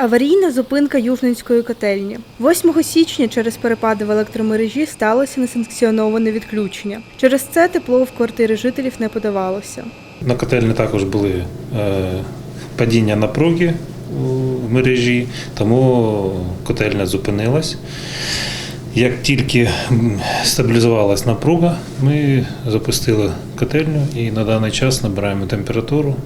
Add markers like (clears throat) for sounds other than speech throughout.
Аварійна зупинка Южненської котельні. 8 січня через перепади в електромережі сталося несанкціоноване відключення. Через це тепло в квартири жителів не подавалося. На котельні також були е, падіння напруги в мережі, тому котельня зупинилась. Як тільки стабілізувалась напруга, ми запустили котельню і на даний час набираємо температуру.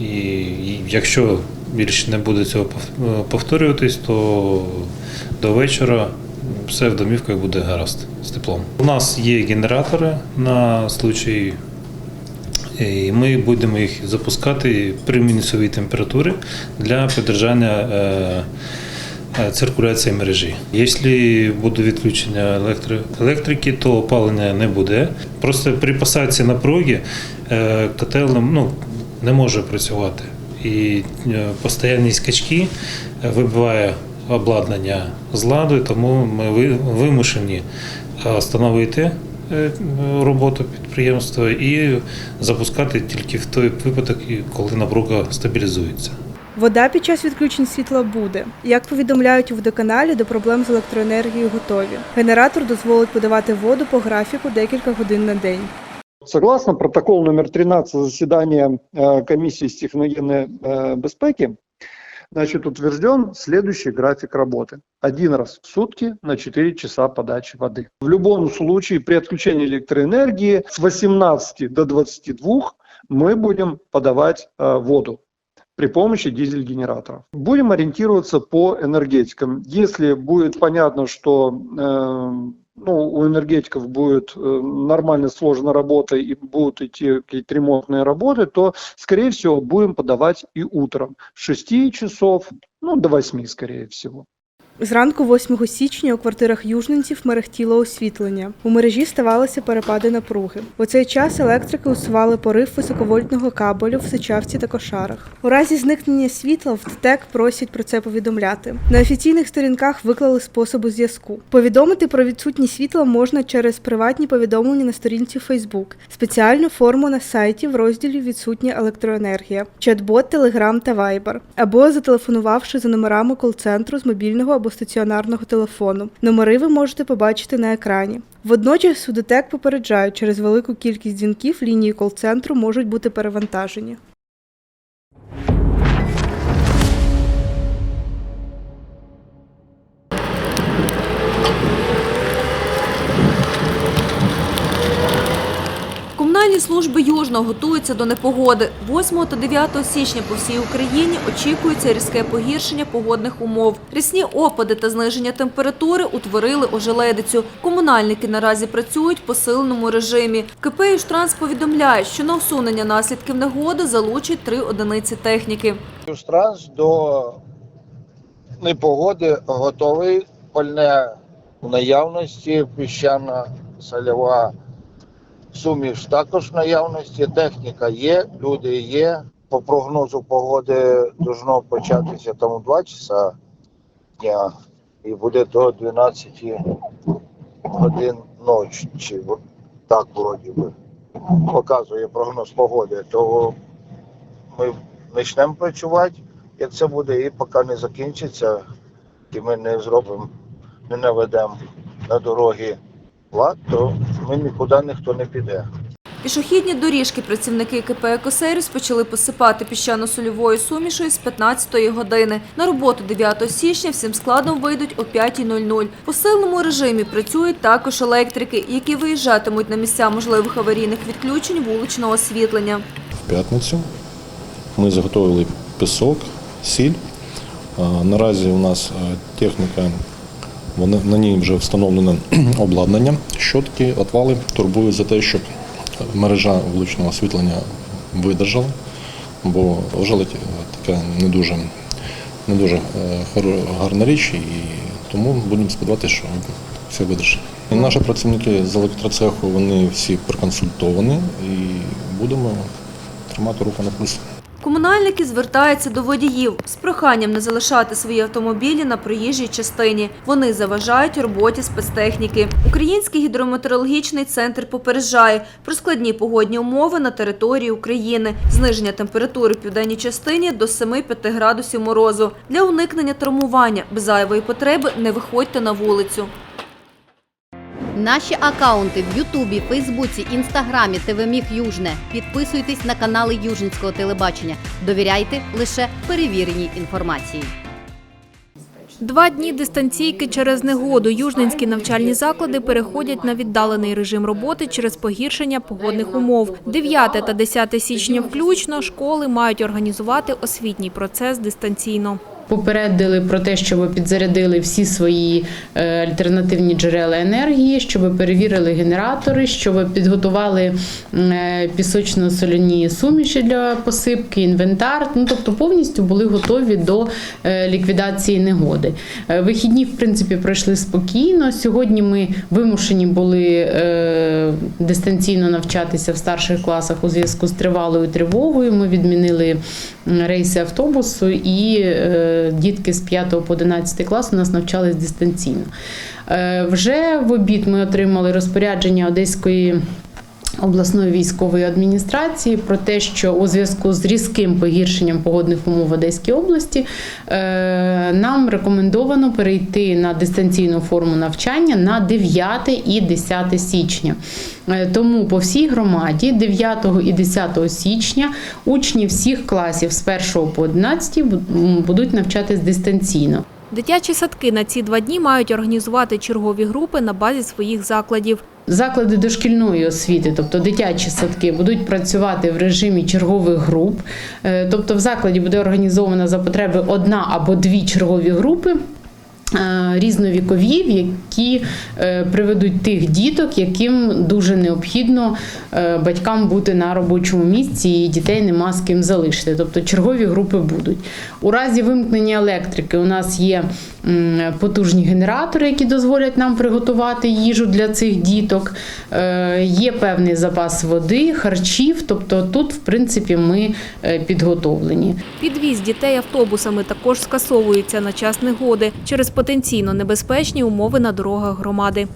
І якщо більше не буде цього пов- повторюватись, то до вечора все в домівках буде гаразд з теплом. У нас є генератори на случай і ми будемо їх запускати при мінусовій температурі для підтримання е, е, циркуляції мережі. Якщо буде відключення електрики, то опалення не буде. Просто при посадці напруги е, котел ну, не може працювати. І е, постійні скачки е, вибиває обладнання з ладу, тому ми ви- вимушені е, встановити роботу підприємства і запускати тільки в той випадок, коли напруга стабілізується. Вода під час відключень світла буде. Як повідомляють у водоканалі, до проблем з електроенергією готові. Генератор дозволить подавати воду по графіку декілька годин на день. Согласно протоколу номер 13 заседания э, комиссии с техногенной э, безпеки, значит, утвержден следующий график работы. Один раз в сутки на 4 часа подачи воды. В любом случае при отключении электроэнергии с 18 до 22 мы будем подавать э, воду при помощи дизель-генераторов. Будем ориентироваться по энергетикам. Если будет понятно, что ну, у энергетиков будет э, нормально сложена работа и будут идти какие-то ремонтные работы, то, скорее всего, будем подавать и утром. С 6 часов, ну, до 8, скорее всего. Зранку 8 січня у квартирах южненців мерехтіло освітлення. У мережі ставалися перепади напруги. У цей час електрики усували порив високовольтного кабелю в сичавці та кошарах. У разі зникнення світла в ТТЕК просять про це повідомляти. На офіційних сторінках виклали способи зв'язку. Повідомити про відсутність світла можна через приватні повідомлення на сторінці Facebook, спеціальну форму на сайті в розділі Відсутня електроенергія, чат-бот, Telegram та Viber, або зателефонувавши за номерами кол-центру з мобільного або стаціонарного телефону. Номери ви можете побачити на екрані. Водночас у ДТЕК попереджають, через велику кількість дзвінків лінії кол-центру можуть бути перевантажені. Служби Южного готуються до непогоди. 8 та 9 січня по всій Україні очікується різке погіршення погодних умов. Рісні опади та зниження температури утворили ожеледицю. Комунальники наразі працюють в посиленому режимі. КП «Южтранс» повідомляє, що на усунення наслідків негоди залучать три одиниці техніки. Южтранс до непогоди готовий. Пальне в наявності, піщана сольова суміш також наявності. Техніка є, люди є. По прогнозу погоди должно початися там у 2 часа дня і буде до 12 годин ночі. Чи так вроді би показує прогноз погоди. То ми почнемо працювати, як це буде, і поки не закінчиться, і ми не зробимо, не наведемо на дороги лад, то ми нікуди ніхто не піде. Пішохідні доріжки працівники КП «Екосервіс» почали посипати піщано-сольовою сумішою з 15-ї години. На роботу 9 січня всім складом вийдуть о 5.00. В посиленому режимі працюють також електрики, які виїжджатимуть на місця можливих аварійних відключень вуличного освітлення. в п'ятницю. Ми заготовили пісок, сіль. Наразі у нас е, техніка, на ній вже встановлене (clears throat) обладнання, щотки, отвали. Турбують за те, щоб мережа вуличного освітлення видержала, бо ожеледь така не дуже, не дуже е, гарна річ, і тому будемо сподіватися, що все видержить. Наші працівники з електроцеху вони всі проконсультовані і будемо тримати руку на пульсі. Комунальники звертаються до водіїв з проханням не залишати свої автомобілі на проїжджій частині. Вони заважають роботі спецтехніки. Український гідрометеорологічний центр попереджає про складні погодні умови на території України, зниження температури в південній частині до 7-5 градусів морозу. Для уникнення травмування без зайвої потреби не виходьте на вулицю. Наші акаунти в Ютубі, Фейсбуці, Інстаграмі, ТВ Южне. Підписуйтесь на канали Южницького телебачення. Довіряйте лише перевіреній інформації. Два дні дистанційки через негоду. Южненські навчальні заклади переходять на віддалений режим роботи через погіршення погодних умов. 9 та 10 січня включно школи мають організувати освітній процес дистанційно. Попередили про те, щоб підзарядили всі свої е, альтернативні джерела енергії, щоб перевірили генератори, щоб підготували е, пісочно-соляні суміші для посипки, інвентар. Ну тобто повністю були готові до е, ліквідації негоди. Вихідні, в принципі, пройшли спокійно. Сьогодні ми вимушені були дистанційно навчатися в старших класах у зв'язку з тривалою тривогою. Ми відмінили рейси автобусу і дітки з 5 по 11 клас у нас навчались дистанційно. Е, Вже в обід ми отримали розпорядження Одеської. Обласної військової адміністрації про те, що у зв'язку з різким погіршенням погодних умов в Одеській області е, нам рекомендовано перейти на дистанційну форму навчання на 9 і 10 січня. Е, Тому по всій громаді 9 і 10 січня учні всіх класів з 1 по 11 будуть навчатись дистанційно. Дитячі садки на ці два дні мають організувати чергові групи на базі своїх закладів. Заклади дошкільної освіти, тобто дитячі садки, будуть працювати в режимі чергових груп. Е, Тобто, в закладі буде організована за потреби одна або дві чергові групи. Е, Різновікові, які е, приведуть тих діток, яким дуже необхідно е, батькам бути на робочому місці, і дітей нема з ким залишити. Тобто чергові групи будуть. У разі вимкнення електрики у нас є потужні генератори, які дозволять нам приготувати їжу для цих діток. Є певний запас води, харчів. Тобто тут, в принципі, ми підготовлені. Підвіз дітей автобусами також скасовується на час негоди через потенційно небезпечні умови на дорогах громади.